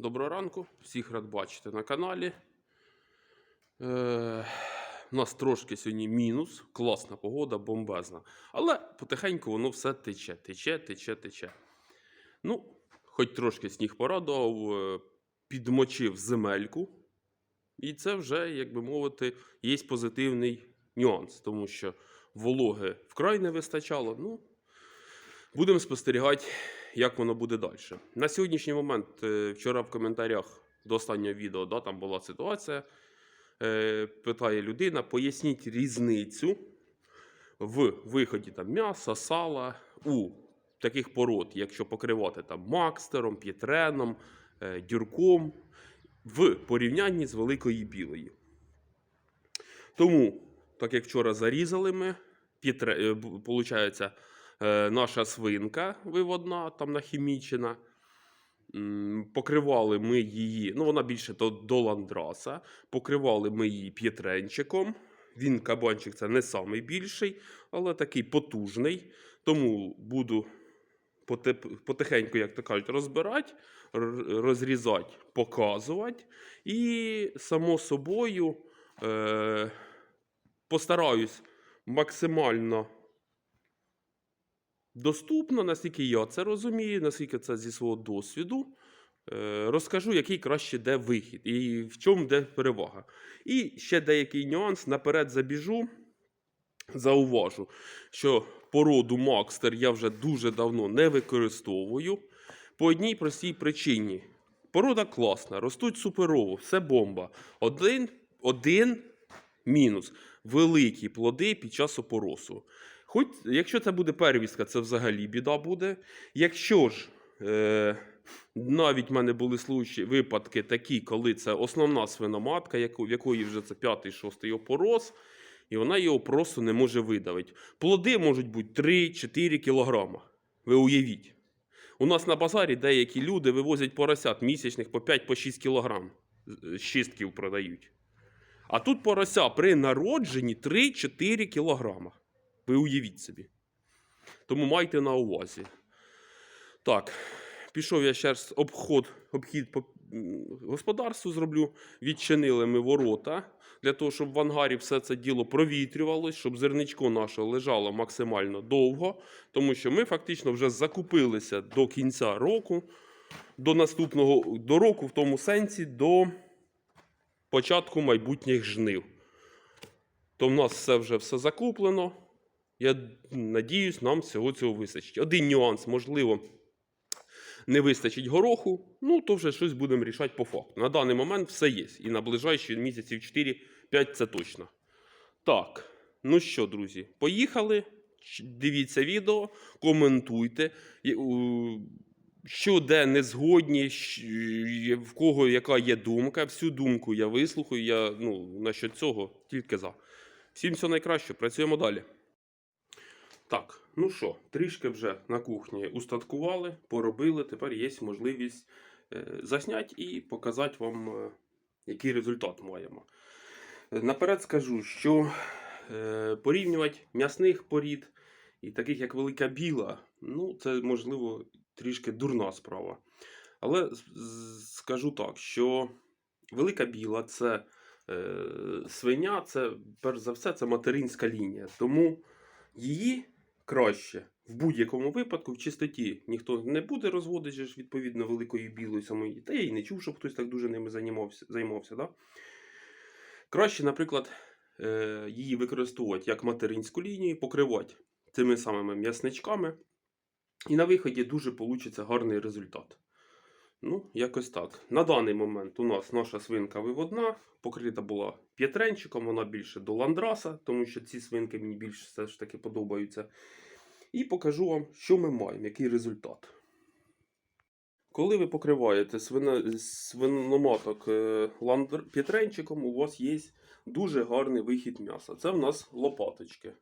Доброго ранку, всіх рад бачити на каналі. Е, у нас трошки сьогодні мінус, класна погода, бомбезна. Але потихеньку воно все тече, тече, тече, тече. Ну, хоч трошки сніг порадував, е, підмочив земельку. І це вже, як би мовити, є позитивний нюанс, тому що вологи вкрай не вистачало. Ну, будемо спостерігати, як воно буде далі. На сьогоднішній момент, е, вчора в коментарях до останнього відео, да, там була ситуація. Е, питає людина, поясніть різницю в виході там, м'яса, сала у таких пород, якщо покривати там макстером, п'єтреном, е, дюрком, в порівнянні з великою білою. Тому, так як вчора зарізали ми, получається, наша свинка виводна, там нахімічена. Покривали ми її, ну вона більше до, до ландраса. Покривали ми її п'єтренчиком. Він кабанчик це не самий більший, але такий потужний. Тому буду потихеньку, як то кажуть, розбирати, розрізати, показувати. І, само собою, е- постараюсь максимально доступно, наскільки я це розумію, наскільки це зі свого досвіду. Е, Розкажу, який краще де вихід і в чому де перевага. І ще деякий нюанс. Наперед забіжу, зауважу, що породу Макстер я вже дуже давно не використовую. По одній простій причині. Порода класна, ростуть суперово, все бомба. Один, один мінус великі плоди під час опоросу. Хоч, якщо це буде первістка, це взагалі біда буде. Якщо ж е, навіть в мене були случаї, випадки такі, коли це основна свиноматка, яку, в якої вже це п'ятий, шостий опорос, і вона його просто не може видавити. Плоди можуть бути 3-4 кілограма. Ви уявіть. У нас на базарі деякі люди вивозять поросят місячних по 5-6 кілограм. з- продають. А тут порося при народженні 3-4 кілограма. Ви уявіть собі. Тому майте на увазі. Так, пішов я ще раз обход, обхід по господарству зроблю. Відчинили ми ворота для того, щоб в ангарі все це діло провітрювалось, щоб зерничко наше лежало максимально довго. Тому що ми фактично вже закупилися до кінця року, до наступного до року, в тому сенсі, до початку майбутніх жнив. То в нас все вже все закуплено. Я надіюсь, нам всього цього вистачить. Один нюанс, можливо, не вистачить гороху, ну то вже щось будемо рішати по факту. На даний момент все є. І на ближайші місяців 4-5 це точно. Так, ну що, друзі, поїхали. Дивіться відео, коментуйте. Що де не згодні, в кого яка є думка. Всю думку я вислухаю. Я ну, насчет цього тільки за. Всім всього найкраще, працюємо далі. Так, ну що, трішки вже на кухні устаткували, поробили. Тепер є можливість е, засняти і показати вам, е, який результат маємо. Е, Наперед скажу, що порівнювати м'ясних порід і таких, як велика біла, ну, це можливо трішки дурна справа. Але скажу так, що велика біла це свиня, це перш за все, це материнська лінія. Тому її краще в будь-якому випадку в чистоті ніхто не буде розводити ж, відповідно великої білої самої. Та я й не чув, щоб хтось так дуже ними займався. займався да? Краще, наприклад, е, її використовувати як материнську лінію, покривати цими самими м'ясничками. І на виході дуже получиться гарний результат. Ну, якось так. На даний момент у нас наша свинка виводна, покрита була п'ятренчиком, вона більше до ландраса, тому що ці свинки мені більше все ж таки подобаються. І покажу вам, що ми маємо, який результат. Коли ви покриваєте свино, свиноматок е, ландр, п'ятренчиком, у вас є дуже гарний вихід м'яса. Це в нас лопаточки.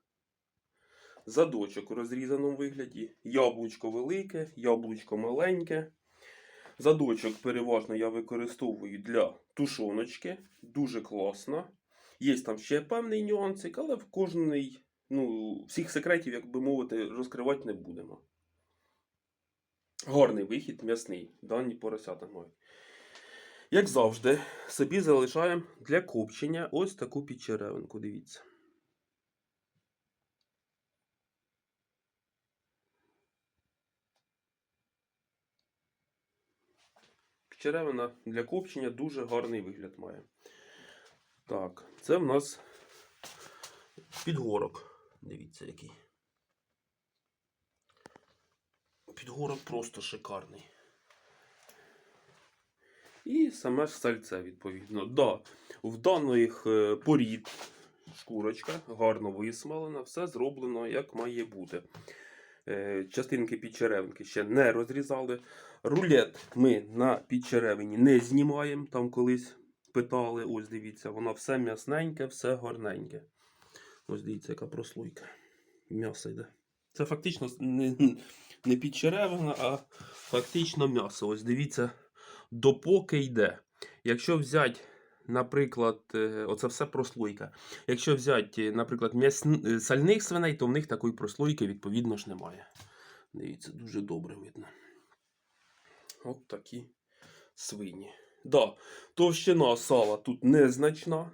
Задочок у розрізаному вигляді, яблучко велике, яблучко маленьке. Задочок переважно я використовую для тушоночки. Дуже класно. Є там ще певний нюансик, але в кожний, ну, всіх секретів, як би мовити, розкривати не будемо. Гарний вихід м'ясний. Дані поросята мають. Як завжди, собі залишаємо для копчення ось таку підчеревинку. Дивіться. Підчеревина для копчення дуже гарний вигляд має. Так, це в нас підгорок. Дивіться, який. Підгорок просто шикарний. І саме ж сальце, відповідно. Да, в даних е, порід шкурочка гарно висмалена, все зроблено як має бути. Е, Частинки підчеревинки ще не розрізали. Рулет ми на підчеревині не знімаємо, там колись питали. Ось дивіться, воно все м'ясненьке, все гарненьке. Ось дивіться, яка прослойка. М'ясо йде. Це фактично не, не підчеревина, а фактично м'ясо. Ось дивіться, допоки йде. Якщо взяти, наприклад, е, оце все прослойка. Якщо взяти, наприклад, е, сальних свиней, то в них такої прослойки, відповідно ж, немає. Дивіться, дуже добре видно. От такі свині. Да, товщина сала тут незначна,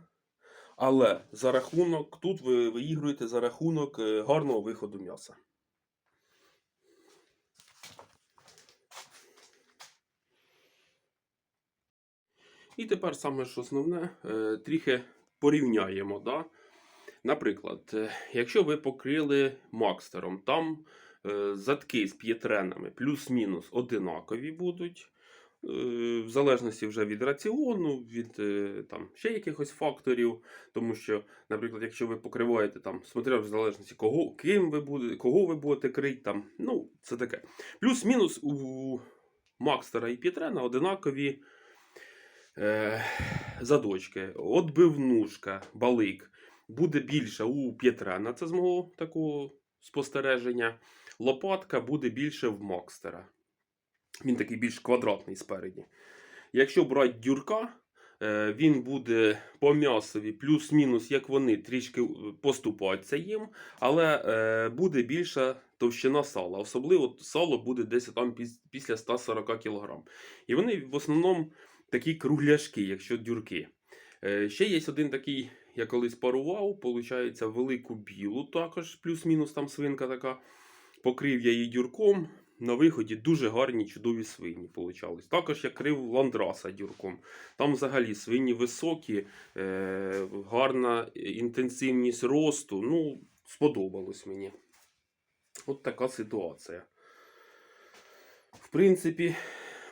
але за рахунок, тут ви виігруєте за рахунок е, гарного виходу м'яса. І тепер саме ж основне, е, трохи порівняємо. Да? Наприклад, е, якщо ви покрили макстером, там е, задки з п'єтренами плюс-мінус одинакові будуть. В залежності вже від раціону, від там, ще якихось факторів. Тому що, наприклад, якщо ви покриваєте там, смотря в залежності, кого, ким ви будете, кого ви будете крити, там, ну, це таке. Плюс-мінус у Макстера і П'єтрена одинакові е, задочки. Отбивнушка, балик буде більша у П'єтрена, це з мого такого спостереження. Лопатка буде більше в Макстера. Він такий більш квадратний спереді. Якщо брати дюрка, е, він буде по м'ясові плюс-мінус, як вони, трішки поступатися їм, але е, буде більша товщина сала. Особливо сало буде десь там після 140 кг. І вони в основному такі кругляшки, якщо дюрки. Е, Ще є один такий, я колись парував, виходить, велику білу, також плюс-мінус там свинка така. Покрив я її дюрком. На виході дуже гарні чудові свині получались. Також я крив ландраса дюрком. Там взагалі свині високі, е, гарна інтенсивність росту. Ну, сподобалось мені. От така ситуація. В принципі,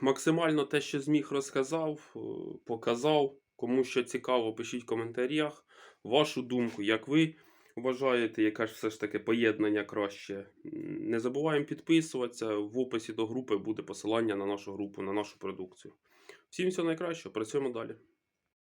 максимально те, що зміг, розказав, е, показав. Кому що цікаво, пишіть в коментарях вашу думку, як ви вважаєте, яке ж все ж таки поєднання краще. Не забуваємо підписуватися. В описі до групи буде посилання на нашу групу, на нашу продукцію. Всім всього найкращого, працюємо далі.